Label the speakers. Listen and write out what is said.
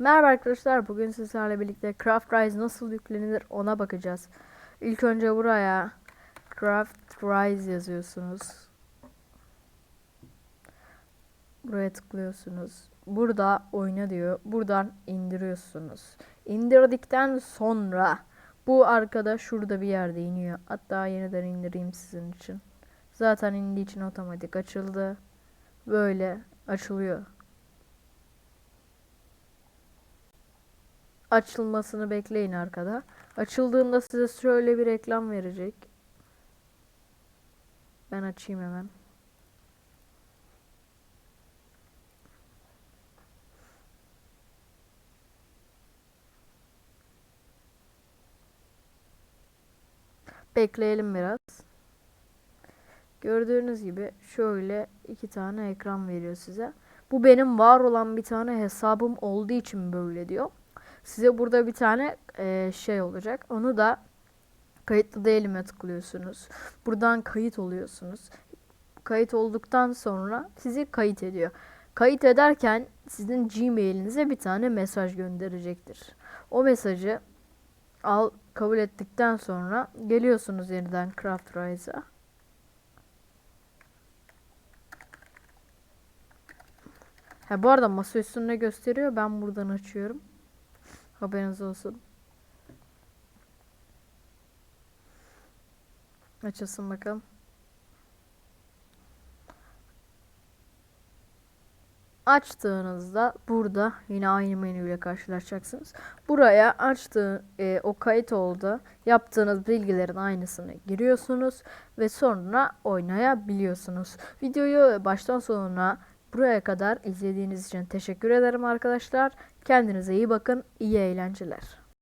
Speaker 1: Merhaba arkadaşlar. Bugün sizlerle birlikte Craft Rise nasıl yüklenilir ona bakacağız. İlk önce buraya Craft Rise yazıyorsunuz. Buraya tıklıyorsunuz. Burada oyna diyor. Buradan indiriyorsunuz. İndirdikten sonra bu arkada şurada bir yerde iniyor. Hatta yeniden indireyim sizin için. Zaten indiği için otomatik açıldı. Böyle açılıyor. Açılmasını bekleyin arkada. Açıldığında size şöyle bir reklam verecek. Ben açayım hemen. Bekleyelim biraz. Gördüğünüz gibi şöyle iki tane ekran veriyor size. Bu benim var olan bir tane hesabım olduğu için böyle diyor. Size burada bir tane e, şey olacak. Onu da kayıtlı değilime tıklıyorsunuz. Buradan kayıt oluyorsunuz. Kayıt olduktan sonra sizi kayıt ediyor. Kayıt ederken sizin Gmail'inize bir tane mesaj gönderecektir. O mesajı al kabul ettikten sonra geliyorsunuz yeniden Craft Rise'a. Ha bu arada masa üstünde gösteriyor. Ben buradan açıyorum. Haberiniz olsun. Açılsın bakalım. Açtığınızda burada yine aynı menüyle karşılaşacaksınız. Buraya açtığı e, o kayıt oldu. Yaptığınız bilgilerin aynısını giriyorsunuz ve sonra oynayabiliyorsunuz. Videoyu baştan sona buraya kadar izlediğiniz için teşekkür ederim arkadaşlar. Kendinize iyi bakın. İyi eğlenceler.